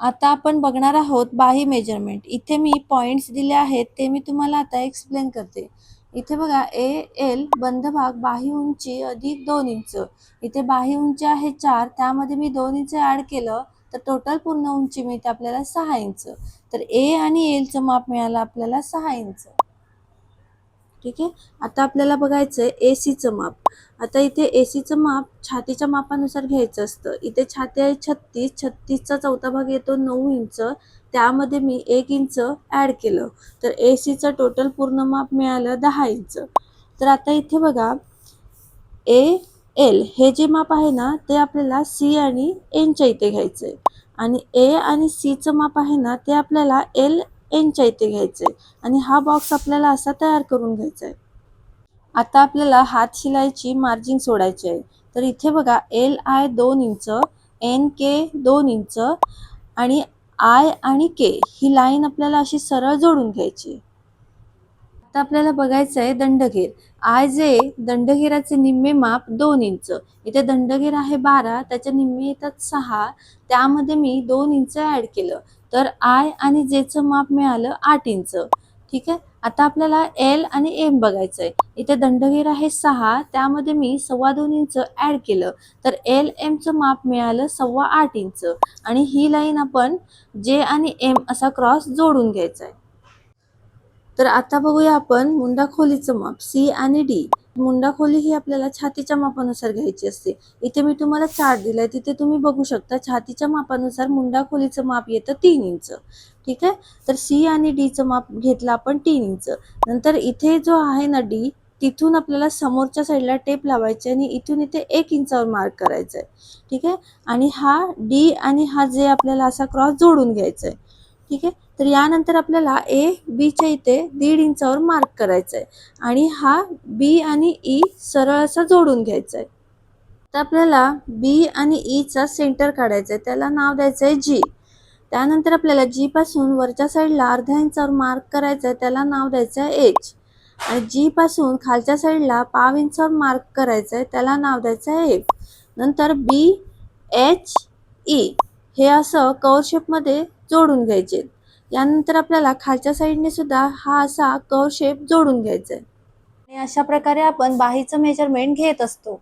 आता आपण बघणार आहोत बाही मेजरमेंट इथे मी पॉइंट्स दिले आहेत ते मी तुम्हाला आता एक्सप्लेन करते. इथे बघा ए एल बंद भाग बाही उंची अधिक दोन इंच. इथे बाही उंची आहे चार त्यामध्ये मी दोन इंच ऍड केलं तर टोटल पूर्ण उंची मिळते आपल्याला सहा इंच. तर ए आणि एलचं माप मिळालं आपल्याला सहा इंच. ठीक आहे? आता आपल्याला बघायचं आहे ए सीचं माप. आता इथे ए सीचं माप छातीच्या मापानुसार घ्यायचं असतं. इथे छाती आहे छत्तीस छत्तीसचा चौथा भाग येतो नऊ इंच. त्यामध्ये मी एक इंच ॲड केलं. तर ए सीचं टोटल पूर्ण माप मिळालं दहा इंच. तर आता इथे बघा ए एल हे जे माप आहे ना ते आपल्याला सी आणि एनच्या इथे घ्यायचं आहे आणि ए आणि सीचं माप आहे ना ते आपल्याला एल एनच्या इथे घ्यायचं आहे आणि हा बॉक्स आपल्याला असा तयार करून घ्यायचा आहे आता आपल्याला हात शिलाईची मार्जिन सोडायची आहे तर इथे बघा एल आय दोन इंच एन के दोन इंच आणि आय आणि के ही लाईन आपल्याला अशी सरळ जोडून घ्यायची आता आपल्याला बघायचं आहे दंडघेर. आय जे दंडघेराचे निम्मे माप दोन इंच. इथे दंडघेर आहे बारा त्याच्या निम्मे येतात सहा. त्यामध्ये मी दोन इंच ॲड केलं. तर आय आणि जेचं माप मिळालं आठ इंच. ठीक आहे? आता आपल्याला एल आणि एम बघायचं आहे इथे दंडगीर आहे सहा त्यामध्ये मी सव्वा दोन इंच ॲड केलं. तर एल एमचं माप मिळालं सव्वा आठ इंच. आणि ही लाईन आपण जे आणि एम असा क्रॉस जोडून घ्यायचा आहे तर आता बघूया आपण मुंडा खोलीचं माप सी आणि डी मुंडा खोली ही आपल्याला छातीच्या मापानुसार घ्यायची असते. इथे मी तुम्हाला चार्ट दिलाय तिथे तुम्ही बघू शकता छातीच्या मापानुसार मुंडा खोलीचं माप येतं तीन इंच. ठीक आहे? तर सी आणि डीचं माप घेतलं आपण तीन इंच. नंतर इथे जो आहे ना डी तिथून आपल्याला समोरच्या साईडला टेप लावायचे आणि इथून इथे एक इंचावर मार्क करायचा आहे ठीक आहे? आणि हा डी आणि हा जे आपल्याला असा क्रॉस जोडून घ्यायचा आहे ठीक आहे? तर यानंतर आपल्याला ए बीच्या इथे दीड इंचावर मार्क करायचा आहे आणि हा बी आणि ई सरळ असा जोडून घ्यायचा आहे तर आपल्याला बी आणि e ईचा सेंटर काढायचा आहे त्याला नाव द्यायचं आहे जी त्यानंतर आपल्याला जी पासून वरच्या साईडला अर्ध्या इंचावर मार्क करायचं आहे त्याला नाव द्यायचं आहे एच आणि जी पासून खालच्या साईडला पाव इंचावर मार्क करायचं आहे त्याला नाव द्यायचं आहे एफ नंतर बी एच ई हे असं कवर शेपमध्ये जोडून घ्यायचे. यानंतर आपल्याला खालच्या साईडने सुद्धा हा असा कव शेप जोडून घ्यायचा आहे. आणि अशा प्रकारे आपण बाहीचं मेजरमेंट घेत असतो.